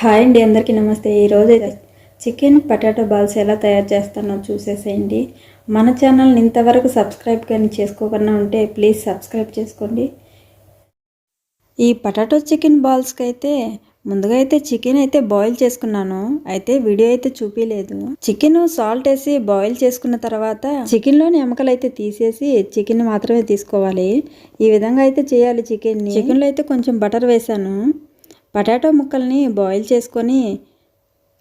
Hi అండి అందరికీ నమస్తే. ఈరోజు చికెన్ పటాటో బాల్స్ ఎలా తయారు చేస్తానో చూసేసేయండి. మన ఛానల్ని ఇంతవరకు సబ్స్క్రైబ్ కానీ చేసుకోకుండా ఉంటే ప్లీజ్ సబ్స్క్రైబ్ చేసుకోండి. ఈ పటాటో చికెన్ బాల్స్కి అయితే ముందుగా అయితే చికెన్ అయితే బాయిల్ చేసుకున్నాను. అయితే వీడియో అయితే చూపించలేదు చికెన్ సాల్ట్ వేసి బాయిల్ చేసుకున్న తర్వాత చికెన్లోని ఎముకలు అయితే తీసేసి చికెన్ మాత్రమే తీసుకోవాలి. ఈ విధంగా అయితే చేయాలి చికెన్ చికెన్లో అయితే కొంచెం బటర్ వేసాను. పటాటో ముక్కల్ని బాయిల్ చేసుకొని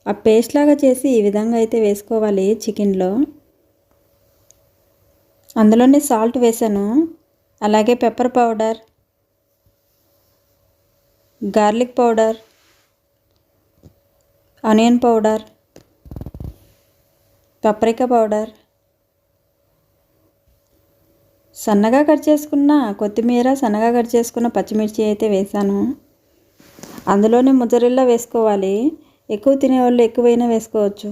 ఆ పేస్ట్ లాగా చేసి ఈ విధంగా అయితే వేసుకోవాలి చికెన్లో అందులోనే సాల్ట్ వేసాను. అలాగే pepper powder garlic powder onion powder paprika powder. సన్నగా కట్ చేసుకున్న కొత్తిమీర సన్నగా కట్ చేసుకున్న పచ్చిమిర్చి అయితే వేసాను. అందులోనే ముజరిల్లా వేసుకోవాలి. ఎక్కువ తినేవాళ్ళు ఎక్కువైనా వేసుకోవచ్చు.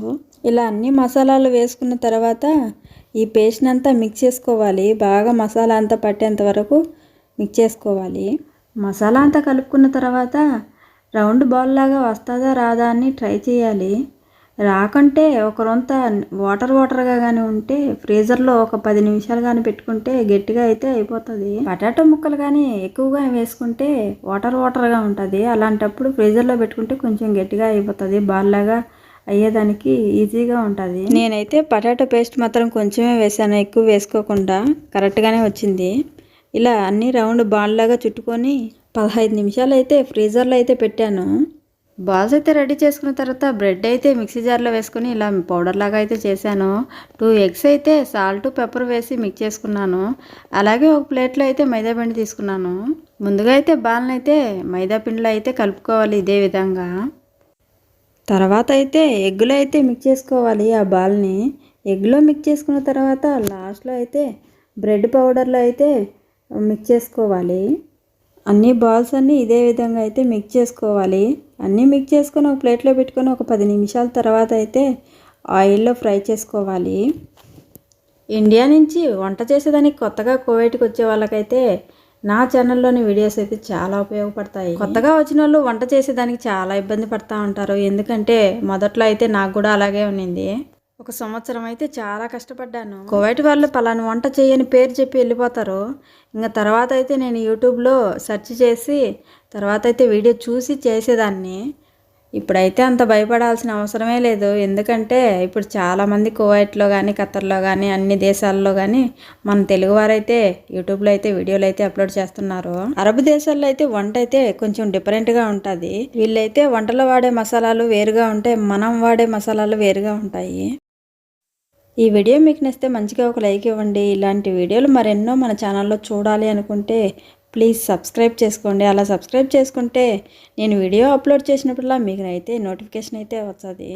ఇలా అన్ని మసాలాలు వేసుకున్న తర్వాత ఈ పేస్ట్ని అంతా మిక్స్ చేసుకోవాలి. బాగా మసాలా అంతా పట్టేంత వరకు మిక్స్ చేసుకోవాలి. మసాలా అంతా కలుపుకున్న తర్వాత రౌండ్ బాల్ లాగా వస్తుందా రాదా అని ట్రై చేయాలి. రాకంటే ఒక రొంత వాటర్ వాటర్గా కానీ ఉంటే ఫ్రీజర్లో ఒక పది నిమిషాలు కానీ పెట్టుకుంటే గట్టిగా అయితే అయిపోతుంది. పటాటో ముక్కలు కానీ ఎక్కువగా వేసుకుంటే వాటర్ వాటర్గా ఉంటుంది. అలాంటప్పుడు ఫ్రీజర్లో పెట్టుకుంటే కొంచెం గట్టిగా అయిపోతుంది. బాల్ లాగా అయ్యేదానికి ఈజీగా ఉంటుంది. నేనైతే పటాటో పేస్ట్ మాత్రం కొంచెమే వేసాను. ఎక్కువ వేసుకోకుండా కరెక్ట్గానే వచ్చింది. ఇలా అన్ని రౌండ్ బాల్ లాగా చుట్టుకొని పదహైదు నిమిషాలు అయితే ఫ్రీజర్లో అయితే పెట్టాను. బాల్స్ అయితే రెడీ చేసుకున్న తర్వాత బ్రెడ్ అయితే మిక్సీ జార్లో వేసుకుని ఇలా పౌడర్ లాగా అయితే చేశాను. టూ ఎగ్స్ అయితే సాల్ట్ పెప్పర్ వేసి మిక్స్ చేసుకున్నాను. అలాగే ఒక ప్లేట్లో అయితే మైదా పిండి తీసుకున్నాను. ముందుగా అయితే బాల్ని అయితే మైదా పిండిలో అయితే కలుపుకోవాలి ఇదే విధంగా. తర్వాత అయితే ఎగ్గులో అయితే మిక్స్ చేసుకోవాలి ఆ బాల్ని. ఎగ్లో మిక్స్ చేసుకున్న తర్వాత లాస్ట్లో అయితే బ్రెడ్ పౌడర్లో అయితే మిక్స్ చేసుకోవాలి. అన్ని బాల్స్ అన్నీ ఇదే విధంగా అయితే మిక్స్ చేసుకోవాలి. అన్నీ మిక్స్ చేసుకొని ఒక ప్లేట్లో పెట్టుకొని ఒక పది నిమిషాల తర్వాత అయితే ఆయిల్లో ఫ్రై చేసుకోవాలి. ఇండియా నుంచి వంట చేసేదానికి కొత్తగా కోవేట్కి వచ్చే వాళ్ళకైతే నా ఛానల్లోని వీడియోస్ అయితే చాలా ఉపయోగపడతాయి. కొత్తగా వచ్చిన వాళ్ళు వంట చేసేదానికి చాలా ఇబ్బంది పడతా ఉంటారు. ఎందుకంటే మొదట్లో అయితే నాకు కూడా అలాగే ఉన్నింది ఒక సంవత్సరం అయితే చాలా కష్టపడ్డాను. కోవైట్ వాళ్ళు పలానా వంట చేయని పేరు చెప్పి వెళ్ళిపోతారు. ఇంకా తర్వాత అయితే నేను యూట్యూబ్లో సెర్చ్ చేసి తర్వాత అయితే వీడియో చూసి చేసేదాన్ని. ఇప్పుడైతే అంత భయపడాల్సిన అవసరమే లేదు. ఎందుకంటే ఇప్పుడు చాలామంది కువైట్లో కానీ ఖత్తర్లో కానీ అన్ని దేశాల్లో కానీ మన తెలుగువారైతే యూట్యూబ్లో అయితే వీడియోలు అయితే అప్లోడ్ చేస్తున్నారు. అరబ్ దేశాల్లో అయితే వంట అయితే కొంచెం డిఫరెంట్గా ఉంటుంది. వీళ్ళైతే వంటలో వాడే మసాలాలు వేరుగా ఉంటాయి. మనం వాడే మసాలాలు వేరుగా ఉంటాయి. ఈ వీడియో మీకు నచ్చితే మంచిగా ఒక లైక్ ఇవ్వండి. ఇలాంటి వీడియోలు మరెన్నో మన ఛానల్లో చూడాలి అనుకుంటే ప్లీజ్ సబ్స్క్రైబ్ చేసుకోండి. అలా సబ్స్క్రైబ్ చేసుకుంటే నేను వీడియో అప్లోడ్ చేసినప్పుడల్లా మీకు అయితే నోటిఫికేషన్ అయితే వస్తుంది.